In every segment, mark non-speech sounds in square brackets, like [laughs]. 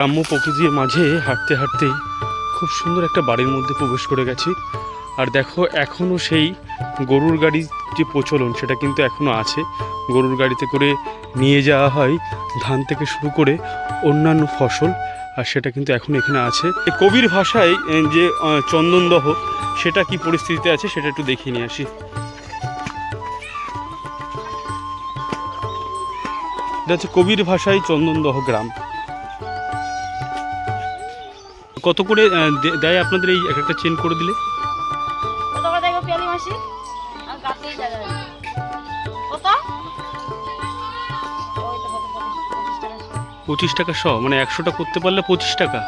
গ্রাম্য প্রকৃতির মাঝে হাঁটতে হাঁটতে খুব সুন্দর একটা বাড়ির মধ্যে প্রবেশ করে গেছি। আর দেখো এখনও সেই গরুর গাড়ির যে প্রচলন, সেটা কিন্তু এখনও আছে। গরুর গাড়িতে করে নিয়ে যাওয়া হয় ধান থেকে শুরু করে অন্যান্য ফসল, আর সেটা কিন্তু এখন এখানে আছে। কবির ভাষায় যে চন্দনদহ, সেটা কি পরিস্থিতিতে আছে সেটা একটু দেখিয়ে নিয়ে আসি। এটা হচ্ছে কবির ভাষায় চন্দনদহ গ্রাম। কত করে দেয় আপনাদের এই এক একটা চেন করে দিলে? পঁচিশ- টাকা। পঁচিশ টাকা শ মানে একশোটা করতে পারলে পঁচিশ টাকা।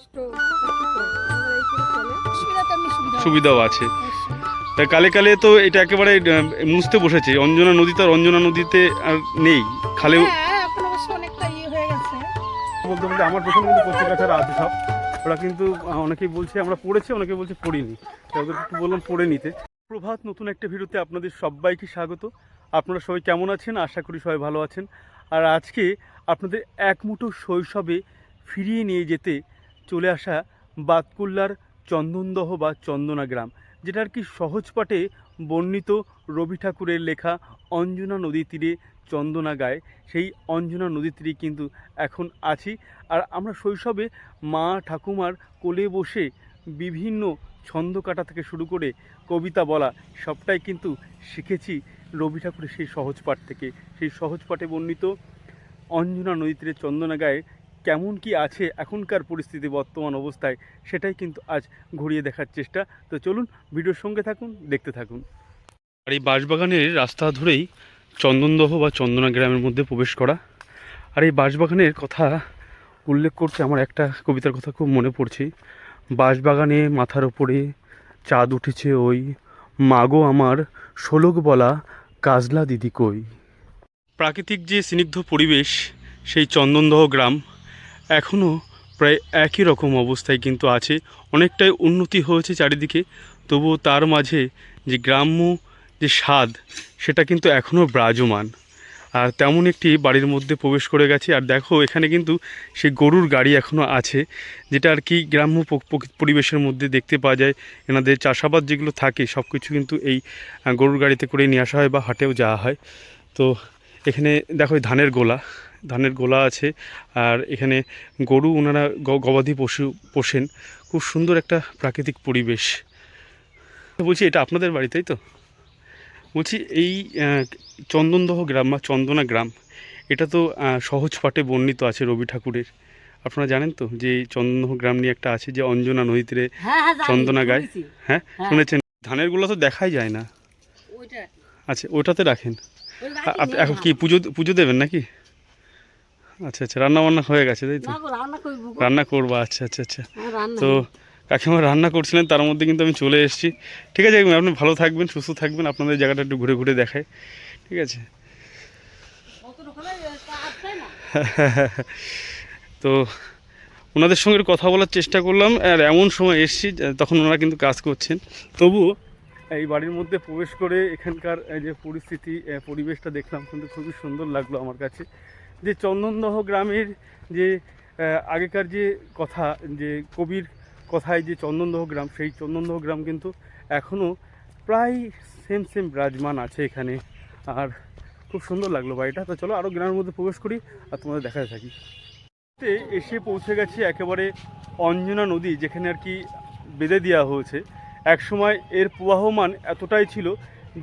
কষ্ট সুবিধাও আছে। তা কালে কালে তো এটা একেবারে মুছতে বসেছে। অঞ্জনা নদী তো আর অঞ্জনা নদীতে আর নেই। খালেও হ্যাঁ ইয়ে হয়ে গেছে। বলতে বলতে আমার পেছনে কিন্তু পত্রিকা ছাড়া আছে সব। ওরা কিন্তু অনেকেই বলছে আমরা পড়েছি অনেকে বলছে পড়িনি। ওদের একটু বললাম পড়ে নিতে। প্রভাত নতুন একটা ভিডিওতে আপনাদের সবাইকে স্বাগত। আপনারা সবাই কেমন আছেন? আশা করি সবাই ভালো আছেন। আর আজকে আপনাদের এক মুঠো শৈশবে ফিরিয়ে নিয়ে যেতে চলে আসা বাতকুল্লার চন্দনদহ বা চন্দনা গ্রাম যেটা আর কি সহজ পাঠে বর্ণিত রবি ঠাকুরের লেখা অঞ্জনা নদী তীরে চন্দনা গায়ে, সেই অঞ্জনা নদী তীরে কিন্তু এখন আছি। আর আমরা শৈশবে মা ঠাকুমার কোলে বসে বিভিন্ন ছন্দ কাটা থেকে শুরু করে কবিতা বলা সবটাই কিন্তু শিখেছি রবি ঠাকুরের সেই সহজ পাঠ থেকে। সেই সহজ পাঠে বর্ণিত অঞ্জনা নদী তীরে চন্দনা গায়ে কেমন কি আছে এখনকার পরিস্থিতি, বর্তমান অবস্থায়, সেটাই কিন্তু আজ ঘুরিয়ে দেখার চেষ্টা। তো চলুন ভিডিওর সঙ্গে থাকুন, দেখতে থাকুন। আর এই বাঁশবাগানের রাস্তা ধরেই চন্দনদহ বা চন্দনা গ্রামের মধ্যে প্রবেশ করা। আর এই বাঁশবাগানের কথা উল্লেখ করতে আমার একটা কবিতার কথা খুব মনে পড়ছে। বাঁশবাগানে মাথার ওপরে চাঁদ উঠেছে ওই। মাগো আমার শোলক বলা কাজলা দিদি কই। প্রাকৃতিক যে স্নিগ্ধ পরিবেশ, সেই চন্দনদহ গ্রাম এখনও প্রায় একই রকম অবস্থায় কিন্তু আছে। অনেকটাই উন্নতি হয়েছে চারিদিকে, তবুও তার মাঝে যে গ্রাম্য যে স্বাদ, সেটা কিন্তু এখনও বিরাজমান। আর তেমন একটি বাড়ির মধ্যে প্রবেশ করে গেছে। আর দেখো, এখানে কিন্তু সেই গরুর গাড়ি এখনও আছে, যেটা আর কি গ্রাম্য পরিবেশের মধ্যে দেখতে পাওয়া যায়। এনাদের চাষাবাদ যেগুলো থাকে সব কিছু কিন্তু এই গরুর গাড়িতে করে নিয়ে আসা হয় বা হাটেও যাওয়া হয়। তো এখানে দেখো ধানের গোলা। ধানের গোলা আছে। আর এখানে গরু ওনারা গ- গবাদি পশু পোষেন। খুব সুন্দর একটা প্রাকৃতিক পরিবেশ। বলছি এটা আপনাদের বাড়ি তাই তো? বলছি এই চন্দনদহ গ্রাম বা চন্দনা গ্রাম এটা তো সহজ পাঠে বর্ণিত আছে রবি ঠাকুরের। আপনারা জানেন তো যে এই চন্দনদহ গ্রাম নিয়ে একটা আছে যে অঞ্জনা নদীতে হ্যাঁ হ্যাঁ চন্দনা গায়। হ্যাঁ হ্যাঁ। শুনেছেন? ধানেরগুলো তো দেখাই যায় না। আচ্ছা ওটাতে রাখেন। এখন কি পুজো পুজো দেবেন নাকি? আচ্ছা আচ্ছা রান্না বান্না হয়ে গেছে তাই তো? রান্না করব আচ্ছা আচ্ছা আচ্ছা। হ্যাঁ, তো কাকিমা রান্না করছিলেন তার মধ্যে কিন্তু আমি চলে এসেছি। ঠিক আছে আপনি ভালো থাকবেন সুস্থ থাকবেন আপনাদের জায়গাটা একটু ঘুরে ঘুরে দেখায় ঠিক আছে। [laughs] তো ওনাদের সঙ্গে কথা বলার চেষ্টা করলাম আর এমন সময় এসেছি তখন ওনারা কিন্তু কাজ করছেন। তবু এই বাড়ির মধ্যে প্রবেশ করে এখানকার যে পরিস্থিতি পরিবেশটা দেখলাম কিন্তু খুবই সুন্দর লাগল আমার কাছে। যে চন্দনদহ গ্রামের যে আগেকার যে কথা, যে কবির কথায় যে চন্দনদহ গ্রাম, সেই চন্দনদহ গ্রাম কিন্তু এখনও প্রায় সেম সেম বিরাজমান আছে এখানে। আর খুব সুন্দর লাগল বাড়িটা। তো চলো আরও গ্রামের মধ্যে প্রবেশ করি আর তোমাদের দেখাতে থাকি। এসে পৌঁছে গেছি একেবারে অঞ্জনা নদী, যেখানে আর কি বেঁধে দেওয়া হয়েছে। একসময় এর প্রবাহমান এতটাই ছিল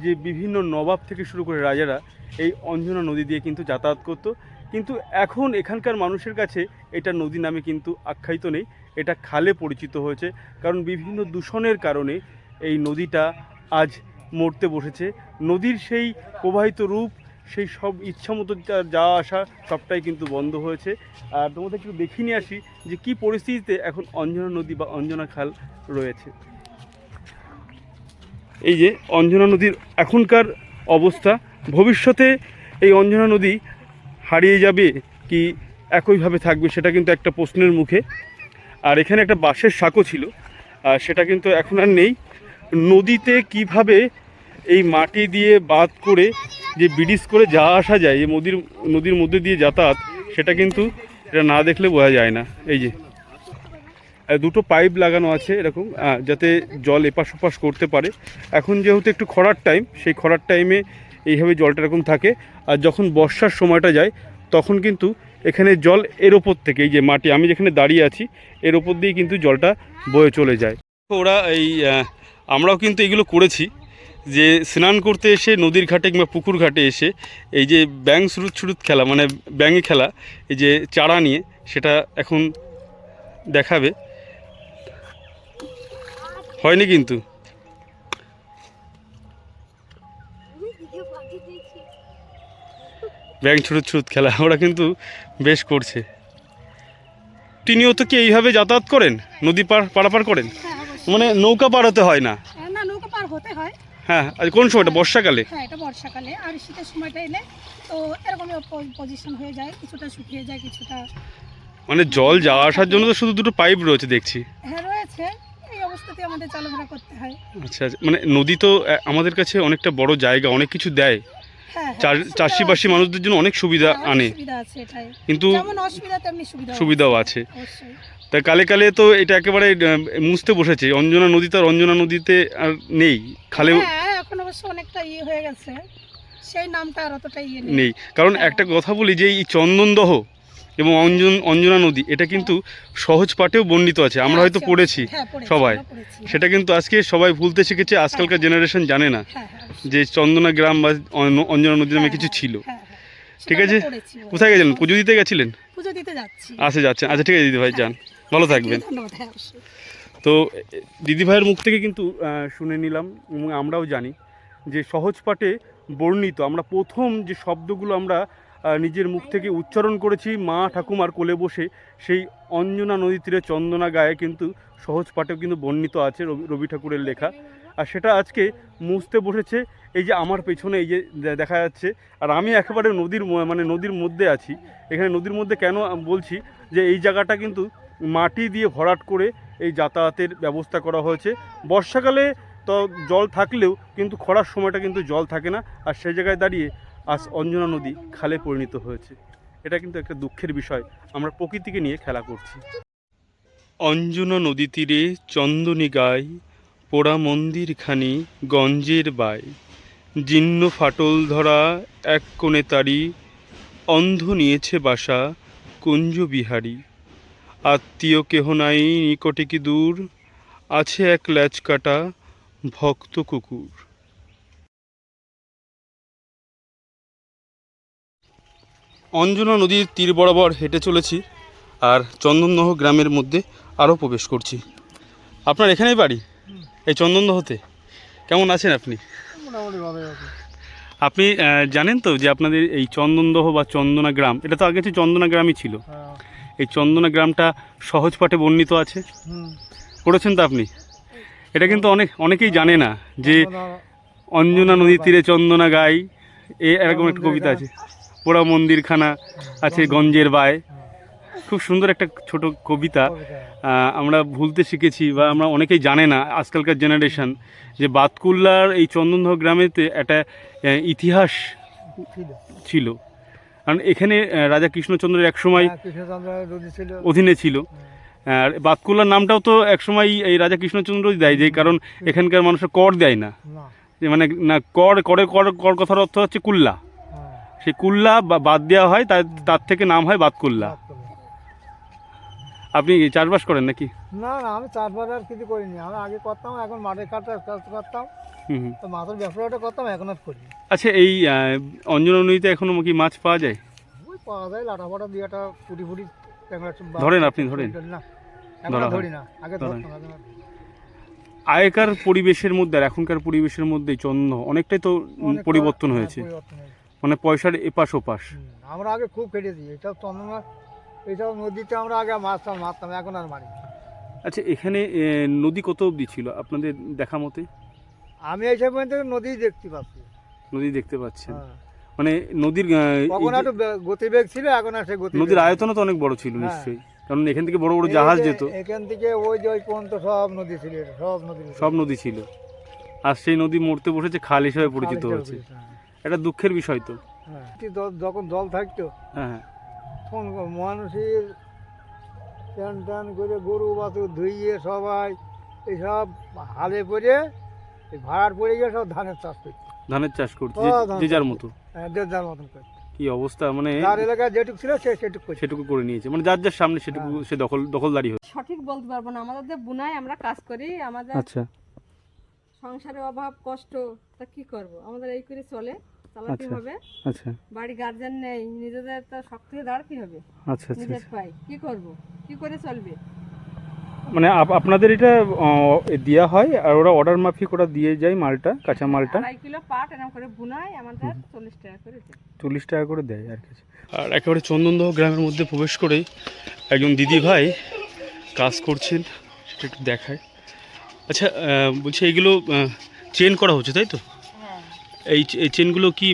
যে বিভিন্ন নবাব থেকে শুরু করে রাজারা এই অঞ্জনা নদী দিয়ে কিন্তু যাতায়াত করতো। কিন্তু এখন এখানকার মানুষের কাছে এটা নদী নামে কিন্তু আখ্যায়িত নেই। এটা খালে পরিচিত হয়েছে, কারণ বিভিন্ন দূষণের কারণে এই নদীটা আজ মরতে বসেছে। নদীর সেই প্রবাহিত রূপ, সেই সব ইচ্ছামতো যা- যাওয়া আসা সবটাই কিন্তু বন্ধ হয়েছে। আর তোমাদের একটু দেখিয়ে নিয়ে আসি যে কি পরিস্থিতিতে এখন অঞ্জনা নদী বা অঞ্জনা খাল রয়েছে। এই যে অঞ্জনা নদীর এখনকার অবস্থা, ভবিষ্যতে এই অঞ্জনা নদী হারিয়ে যাবে কি একইভাবে থাকবে সেটা কিন্তু একটা প্রশ্নের মুখে। আর এখানে একটা বাঁশের সাঁকো ছিল সেটা কিন্তু এখন আর নেই। নদীতে কীভাবে এই মাটি দিয়ে বাদ করে যে ব্রিজ করে যা আসা যায় এই নদীর নদীর মধ্যে দিয়ে যাতায়াত, সেটা কিন্তু এটা না দেখলে বোঝা যায় না। এই যে দুটো পাইপ লাগানো আছে এরকম যাতে জল এপাশ ওপাশ করতে পারে। এখন যেহেতু একটু খরার টাইম সেই খরার টাইমে এইভাবে জলটা এরকম থাকে। আর যখন বর্ষার সময়টা যায়, তখন কিন্তু এখানে জল এর ওপর থেকে, এই যে মাটি, আমি যেখানে দাঁড়িয়ে আছি, এর ওপর দিয়ে কিন্তু জলটা বয়ে চলে যায়। ওরা এই আমরাও কিন্তু এগুলো করেছি। যে স্নান করতে এসে নদীর ঘাটে কিংবা পুকুর ঘাটে এসে এই যে ব্যাং সুরুত সুরুত খেলা মানে ব্যাঙে খেলা, এই যে চারা নিয়ে, সেটা এখন দেখাবে। হয়নি কিন্তু। ব্যাং ছুটুত ছুট খেলা ওরা কিন্তু বেশ করছে। তিনিও তো কি এইভাবে যাতায়াত করেন? নদী পার পারাপার করেন? হ্যাঁ মানে নৌকা পার হতে হয় না? হ্যাঁ, না নৌকা পার হতে হয়। হ্যাঁ আর কোন সময়টা বর্ষাকালে? হ্যাঁ এটা বর্ষাকালে। আর শীতের সময়টা এলে তো এরকমই পজিশন হয়ে যায় কিছুটা শুকিয়ে যায় কিছুটা মানে জল যাওয়া আসার জন্য তো শুধু দুটো পাইপ রয়েছে দেখছি। হ্যাঁ রয়েছে। এই অবস্থাতে আমাদের চলাফেরা করতে হয়। আচ্ছা আচ্ছা। মানে নদী তো আমাদের কাছে অনেকটা বড় জায়গা অনেক কিছু দেয়। হ্যাঁ হ্যাঁ, চাষিবাসী মানুষদের জন্য অনেক সুবিধা হ্যাঁ, আনে। কিন্তু সুবিধাও আছে। তাই তা কালে কালে তো এটা একেবারে মুছতে বসেছে। অঞ্জনা নদী তো আর অঞ্জনা নদীতে আর নেই। খালে এখন অবশ্য অনেকটা ইয়ে হয়ে গেছে। সেই নামটা আর অতটা ইয়ে নেই। কারণ একটা কথা বলি যে এই চন্দনদহ এবং অঞ্জন অঞ্জনা নদী এটা কিন্তু সহজ পাঠেও বর্ণিত আছে আমরা হ্যাঁ, হয়তো আছে, পড়েছি হ্যাঁ, সবাই। সেটা কিন্তু আজকে সবাই ভুলতে শিখেছে আজকালকার জেনারেশন জানে না হ্যাঁ, হ্যাঁ। যে চন্দনা গ্রাম বা অঞ্জনা নদী নামে হ্যাঁ, কিছু হ্যাঁ, ছিল। হ্যাঁ, হ্যাঁ। ঠিক আছে? কোথায় গেছিলেন পুজো দিতে গেছিলেন? পুজো দিতে যাচ্ছি। আচ্ছা যাচ্ছেন। আচ্ছা ঠিক আছে দিদি ভাই যান। ভালো থাকবেন। হ্যাঁ তো দিদি ভাইয়ের মুখ থেকে কিন্তু শুনে নিলাম এবং আমরাও জানি যে সহজ পাঠে বর্ণিত আমরা প্রথম যে শব্দগুলো আমরা নিজের মুখ থেকে উচ্চারণ করেছি, মা ঠাকুমার কোলে বসে সেই অঞ্জনা নদী তীরে চন্দনা গায়ে কিন্তু সহজ পাঠেও কিন্তু বর্ণিত আছে রবি রবি ঠাকুরের লেখা। আর সেটা আজকে মুছতে বসেছে, এই যে আমার পেছনে এই যে দেখা যাচ্ছে। আর আমি একেবারে নদীর মানে নদীর মধ্যে আছি। এখানে নদীর মধ্যে কেন বলছি যে এই জায়গাটা কিন্তু মাটি দিয়ে ভরাট করে এই যাতায়াতের ব্যবস্থা করা হয়েছে। বর্ষাকালে তো জল থাকলেও কিন্তু খরার সময়টা কিন্তু জল থাকে না। আর সেই জায়গায় দাঁড়িয়ে আজ অঞ্জনা নদী খালে পরিণত হয়েছে। এটা কিন্তু একটা দুঃখের বিষয়। আমরা প্রকৃতিকে নিয়ে খেলা করছি। অঞ্জনা নদী তীরে চন্দনী গাই, পোড়া মন্দিরখানি গঞ্জের বাই। জীর্ণ ফাটল ধরা এক কোণে তারি, অন্ধ নিয়েছে বাসা কুঞ্জ বিহারী। আত্মীয় কেহ নাই, নিকটে কি দূর? আছে এক ল্যাচ কাটা ভক্ত কুকুর। অঞ্জনা নদীর তীর বরাবর হেঁটে চলেছি আর চন্দনদহ গ্রামের মধ্যে আরও প্রবেশ করছি। আপনার এখানেই বাড়ি? এই চন্দনদহতে? কেমন আছেন আপনি? আপনি জানেন তো যে আপনাদের এই চন্দনদহ বা চন্দনা গ্রাম এটা তো আগে তো চন্দনা গ্রামই ছিল। হ্যাঁ। এই চন্দনা গ্রামটা সহজ পাঠে বর্ণিত আছে। পড়েছেন তো আপনি? এটা কিন্তু অনেক অনেকেই জানে না যে অঞ্জনা নদীর তীরে চন্দনা গাই এরকম একটা কবিতা আছে। পোড়া মন্দিরখানা আছে গঞ্জের বায়। খুব সুন্দর একটা ছোট কবিতা। আমরা ভুলতে শিখেছি বা আমরা অনেকেই জানে না আজকালকার জেনারেশন যে বাতকুল্লার এই চন্দনদহ গ্রামেতে একটা ইতিহাস ছিল। কারণ এখানে রাজা কৃষ্ণচন্দ্রের একসময় হ্যাঁ, অধীনে ছিল। আর বাতকুল্লার নামটাও তো একসময় এই রাজা কৃষ্ণচন্দ্রই দেয় যে কারণ এখানকার মানুষের কর দেয় না। মানে না কর করে কর কর কথার অর্থ হচ্ছে কুল্লা। হ্যাঁ সেই কুল্লা বা- বাদ দেওয়া হয় তার তার থেকে নাম হয় বাতকুল্লা। আপনি চাষবাস করেন নাকি না না আমি চাষবাস আর কিছু করিনি আমি আগে করতাম এখন মাঠে কাটা কাজ করতাম। তো মাছের ব্যবসাটা করতাম এখন আর করি আচ্ছা এই অঞ্জনা নদীতে এখনও কি মাছ পাওয়া যায় ওই পাওয়া যায় লাটা ফাটা দিয়ে একটা পুটি ফুটি ধরেন আপনি, ধরেন। না ধরা না আগে ধরতাম। আগেকার পরিবেশের মধ্যে আর এখনকার পরিবেশের মধ্যে চন্দ্র অনেকটাই তো হ্যাঁ, পরিবর্তন হয়েছে। মানে পয়সার এপাশ ওপাশ। আমরা আগে খুব কেটেছি এইসব চন্দনা এইসব নদীতে আমরা আগে মাছতাম মারতাম এখন আর মারি না। আচ্ছা এখানে নদী কত অবধি ছিল আপনাদের দেখা মতে? আমি এই সময় থেকে নদী দেখতে পাচ্ছি। নদী দেখতে পাচ্ছেন। হ্যাঁ। মানে নদীর আহ, এই তখন যে- একটু বে- গতিবেগ ছিল এখন আর সে গতি নদীর আয়তনও তো অনেক বড় ছিল হ্যাঁ। নিশ্চয়ই। কারণ এখান থেকে বড় বড় জাহাজ যেত। এখান থেকে ওই যে ওই পর্যন্ত সব নদী ছিল সব নদী সব নদী ছিল। আর সেই নদী মরতে বসেছে খাল হিসেবে পরিচিত হয়েছে। হ্যাঁ, এটা দুঃখের বিষয় তো। হ্যাঁ। যখন জল থাকতো হ্যাঁ হ্যাঁ। তখন মানুষের টান টান করে গরু বাছুর ধুইয়ে সবাই এইসব হালে পরে ভাড়ার পড়ে গিয়ে সব ধানের চাষ করছে ধানের চাষ করছে যে- যার মতো। হ্যাঁ, যার মতন করছে কি অবস্থা মানে যার এলাকায় যেটুকু ছিল সে সেটুকু সেটুকু করে নিয়েছে। মানে যার যার সামনে সেটুকু হ্যাঁ। সে দখল দখলদারি হচ্ছে। সঠিক বলতে পারব না। আমাদের যে বুনাই আমরা কাজ করি আমাদের আচ্ছা। সংসারের অভাব কষ্ট তা কি করব? আমাদের এই করে চলে। চালাতে আচ্ছা। হবে। আচ্ছা। বাড়ি গার্জেন নেই নিজেদের তো শক্ত হয়ে দাঁড়াতে হবে। আচ্ছা আচ্ছা নিজের পাই কি করব? কি করে চলবে? মানে আপ- আপনাদের এটা দেয়া হয় আর ওরা অর্ডার মাফিক ওরা দিয়ে যায় মালটা কাঁচা মালটা। আড়াই কিলো পাট এরকম করে বুনাই আমাদের চল্লিশ টাকা করে চল্লিশ টাকা করে দেয় আর কি। আর একেবারে চন্দনদহ গ্রামের মধ্যে প্রবেশ করেই একজন দিদি ভাই কাজ করছেন সেটা একটু দেখায়। আচ্ছা বলছি এগুলো চেন করা হচ্ছে তাই তো? এই এই চেনগুলো কি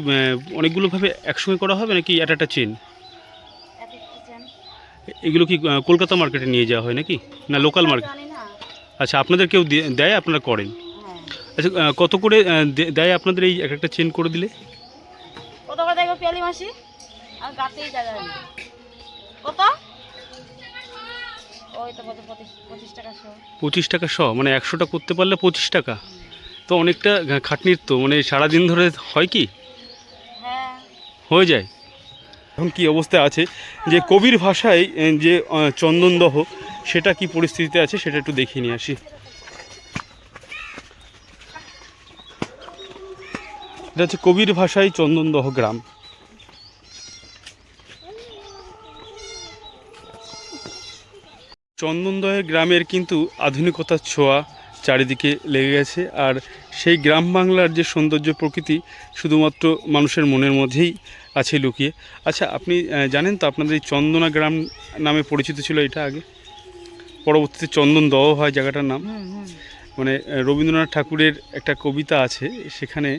অনেকগুলোভাবে একসঙ্গে করা হবে নাকি একটা একটা চেন? এক একটা চেন এগুলো কি কলকাতা মার্কেটে নিয়ে যাওয়া হয় নাকি? না লোকাল মার্কেট? আচ্ছা আপনাদের কেউ দিয়ে- দেয় আপনারা করেন? হ্যাঁ। আচ্ছা কত করে দেয় আপনাদের এই এক একটা চেন করে দিলে? কত করে দেখো পেয়ালি মাসি? আর গাতেই কত? ওই তো পঁচিশ পঁচিশ টাকা শো। পঁচিশ টাকা শ মানে একশোটা করতে পারলে পঁচিশ টাকা? তো অনেকটা খাটনির তো মানে সারাদিন ধরে হয় কি? হ্যাঁ। হয়ে যায়। এখন কি অবস্থায় আছে? যে কবির ভাষায় যে চন্দনদহ সেটা কি পরিস্থিতিতে আছে? সেটা একটু দেখিয়ে নিয়ে আসি। এটা হচ্ছে কবির ভাষায় চন্দনদহ গ্রাম। চন্দনদহ গ্রামের কিন্তু আধুনিকতার ছোঁয়া চারিদিকে লেগে গেছে। আর সেই গ্রাম বাংলার যে সৌন্দর্য প্রকৃতি শুধুমাত্র মানুষের মনের মধ্যেই আছে লুকিয়ে। আচ্ছা আপনি জানেন তো আপনাদের এই চন্দনা গ্রাম নামে পরিচিত ছিল এটা আগে? পরবর্তীতে চন্দন দহ হয় জায়গাটার নাম। মানে রবীন্দ্রনাথ ঠাকুরের একটা কবিতা আছে সেখানে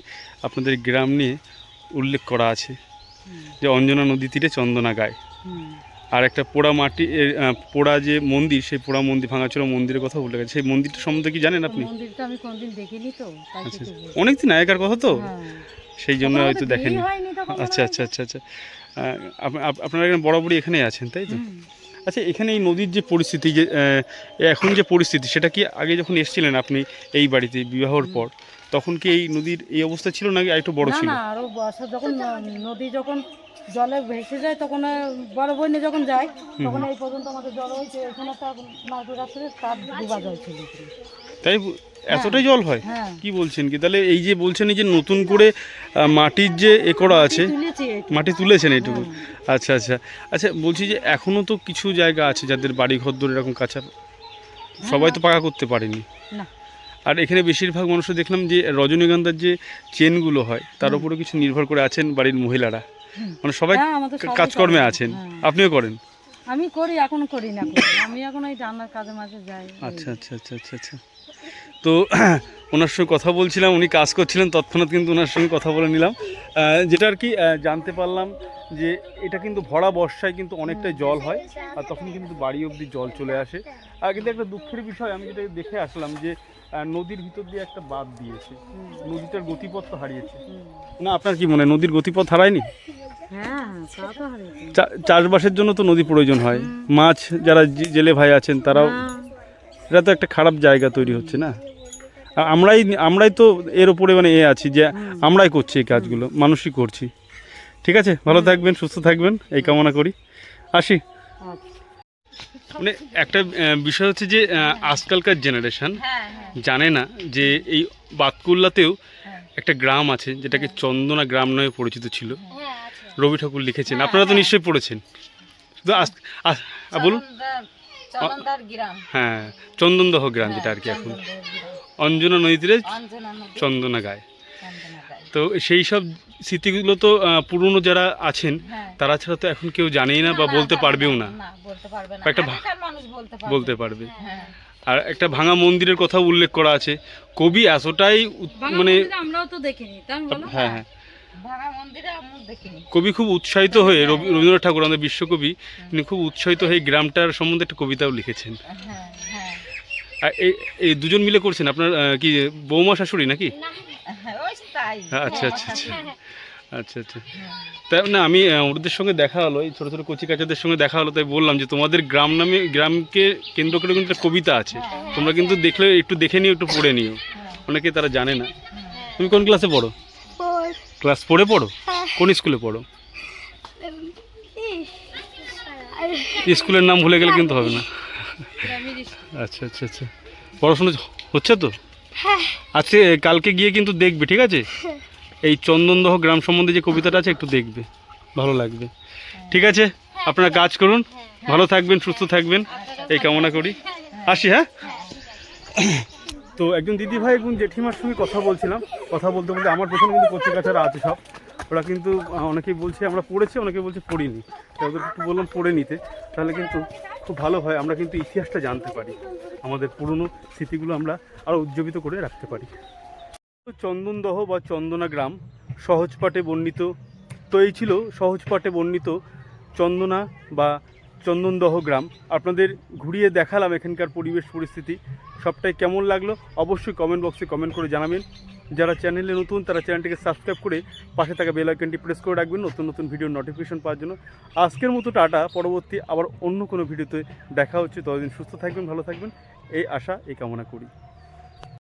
আপনাদের গ্রাম নিয়ে উল্লেখ করা আছে। যে অঞ্জনা নদী তীরে চন্দনা গায়। আর একটা পোড়া মাটি পোড়া যে মন্দির সেই পোড়া মন্দির ভাঙাচোরা মন্দিরের কথা উল্লেখ আছে। সেই মন্দিরটা সম্বন্ধে কি জানেন আপনি? মন্দিরটা আমি কোনদিন দেখিনি তো আচ্ছা অনেক দিন আগেকার কথা তো? হ্যাঁ। সেই জন্য হয়তো আমাদের দেখেনি। বিয়ে হয়নি তখন আচ্ছা আচ্ছা আচ্ছা আচ্ছা। আপ- আপ- আপনারা এখানে বরাবরই এখানেই আছেন তাই তো? আচ্ছা এখানে এই নদীর যে পরিস্থিতি যে এখন যে পরিস্থিতি সেটা কি আগে যখন এসেছিলেন আপনি এই বাড়িতে বিবাহর পর তখন কি এই নদীর এই অবস্থা ছিল নাকি আরেকটু বড় ছিল? না আরও বর্ষা যখন ন- নদী যখন জলে ভেসে যায় তখন বড় বন্যে যখন যায় তখন এই পর্যন্ত আমাদের জল হয়েছে। এখানে তো নারকেল গাছের তার ডুবা জল ছিল। তাই এতটাই জল হয়? হ্যাঁ। কি বলছেন কি? তাহলে এই যে বলছেন এই যে নতুন করে মাটির যে এ করা আছে মাটি তুলেছেন এইটুকু আচ্ছা আচ্ছা। আচ্ছা বলছি যে এখনও তো কিছু জায়গা আছে যাদের বাড়ি ঘর দূর এরকম কাঁচা। সবাই তো পাকা করতে পারেনি। না। আর এখানে বেশিরভাগ মানুষও দেখলাম যে রজনীগন্ধার যে চেনগুলো হয় তার উপরে কিছু নির্ভর করে আছেন বাড়ির মহিলারা। মানে সবাই হ্যাঁ, কাজকর্মে আছেন। হ্যাঁ। আপনিও করেন? আমি করি এখন করি না আমি এখন ওই রান্নার কাজে মাঝে যাই। আচ্ছা আচ্ছা আচ্ছা আচ্ছা আচ্ছা। তো [clears throat] ওনার সঙ্গে কথা বলছিলাম উনি কাজ করছিলেন তৎক্ষণাৎ কিন্তু ওনার সঙ্গে কথা বলে নিলাম। যেটা আর কি জানতে পারলাম যে এটা কিন্তু ভরা বর্ষায় কিন্তু অনেকটাই জল হয় আর তখন কিন্তু বাড়ি অবধি জল চলে আসে। আর কিন্তু একটা দুঃখের বিষয় আমি যেটা দেখে আসলাম যে নদীর ভিতর দিয়ে একটা বাঁধ দিয়েছে। নদীটার গতিপথ তো হারিয়েছে। না আপনার কি মনে হয় নদীর গতিপথ হারায়নি? হ্যাঁ চাষবাসের জন্য তো নদী প্রয়োজন হয়। মাছ যারা জেলে ভাই আছেন তারাও হ্যাঁ। এটা তো একটা খারাপ জায়গা তৈরি হচ্ছে না? আর আমরাই আমরাই তো এর উপরে মানে এ আছি যে আমরাই করছি এই কাজগুলো মানুষই করছি। ঠিক আছে? ভালো থাকবেন সুস্থ থাকবেন এই কামনা করি। আসি। আচ্ছা। মানে একটা বিষয় হচ্ছে যে আজকালকার জেনারেশন হ্যাঁ হ্যাঁ। জানে না যে এই বাতকুল্লাতেও হ্যাঁ। একটা গ্রাম আছে যেটাকে চন্দনা গ্রাম নামে পরিচিত ছিল। হ্যাঁ। রবি ঠাকুর লিখেছেন। হ্যাঁ, আপনারা তো হ্যাঁ। নিশ্চয়ই পড়েছেন। শুধু বলুন। হ্যাঁ চন্দনদহ গ্রাম যেটা আর কি এখন। অঞ্জনা নদী তীরে অঞ্জনা নদী। চন্দনা গায়। তো সেই সব স্মৃতিগুলো তো পুরনো যারা আছেন হ্যাঁ। তারা ছাড়া তো এখন কেউ জানেই না বা বলতে পারবেও না একটা বলতে পারবে। হ্যাঁ আর একটা ভাঙা মন্দিরের কথা উল্লেখ করা আছে। কবি এতটাই মানে আমরাও তো দেখিনি। হ্যাঁ হ্যাঁ। কবি খুব উৎসাহিত হয়ে রবি- রবীন্দ্রনাথ ঠাকুর আমাদের বিশ্বকবি তিনি খুব উৎসাহিত হয়ে গ্রামটার সম্বন্ধে একটা কবিতাও লিখেছেন। হ্যাঁ হ্যাঁ। আর এই এই দুজন মিলে করছেন? আপনার কি বৌমা শাশুড়ি নাকি? হ্যাঁ, আচ্ছা আচ্ছা আচ্ছা। আচ্ছা আচ্ছা। তাই না আমি ওদের সঙ্গে দেখা হলো এই ছোটো ছোটো কচি কাচাদের সঙ্গে দেখা হলো তাই বললাম যে তোমাদের গ্রাম নামে গ্রামকে কেন্দ্র করে কিন্তু একটা কবিতা আছে। তোমরা কিন্তু দেখলে একটু দেখে নিও একটু পড়ে নিও। অনেকে তারা জানে না। তুমি কোন ক্লাসে পড়ো? ক্লাস ফোরে পড়ো? কোন স্কুলে পড়ো? স্কুলের নাম ভুলে গেলে কিন্তু হবে না। আচ্ছা আচ্ছা আচ্ছা। পড়াশোনা হচ্ছে তো? আজকে কালকে গিয়ে কিন্তু দেখবে ঠিক আছে? এই চন্দনদহ গ্রাম সম্বন্ধে যে কবিতাটা আছে একটু দেখবে। ভালো লাগবে। ঠিক আছে? আপনারা কাজ করুন। ভালো থাকবেন সুস্থ থাকবেন। এই কামনা করি। আসি হ্যাঁ? তো একজন দিদি ভাই একজন জেঠিমার সঙ্গে কথা বলছিলাম। কথা বলতে বলতে আমার পেছনে কিন্তু পত্রিকা ছাড়া আছে সব। ওরা কিন্তু অনেকেই বলছে, আমরা পড়েছি অনেকে বলছে পড়িনি। তাই ওদেরকে একটু বললাম পড়ে নিতে। তাহলে কিন্তু খুব ভালো হয়, আমরা কিন্তু ইতিহাসটা জানতে পারি। আমাদের পুরনো স্মৃতিগুলো আমরা আরও উজ্জীবিত করে রাখতে পারি। চন্দনদহ বা চন্দনা গ্রাম, সহজপাঠে বর্ণিত, তো এই ছিল সহজপাঠে বর্ণিত চন্দনা বা চন্দনদহ গ্রাম। আপনাদের ঘুরিয়ে দেখালাম এখানকার পরিবেশ পরিস্থিতি। সবটাই কেমন লাগল অবশ্যই কমেন্ট বক্সে কমেন্ট করে জানাবেন। যারা চ্যানেলে নতুন, তারা চ্যানেলটিকে সাবস্ক্রাইব করে পাশে থাকা বেল আইকনটি প্রেস করে রাখবেন, নতুন নতুন ভিডিও নোটিফিকেশন পাওয়ার জন্য। আজকের মতো টাটা, পরবর্তী আবার অন্য কোনো ভিডিওতে দেখা হচ্ছে। ততদিন সুস্থ থাকবেন, ভালো থাকবেন। এই আশা, এই কামনা করি।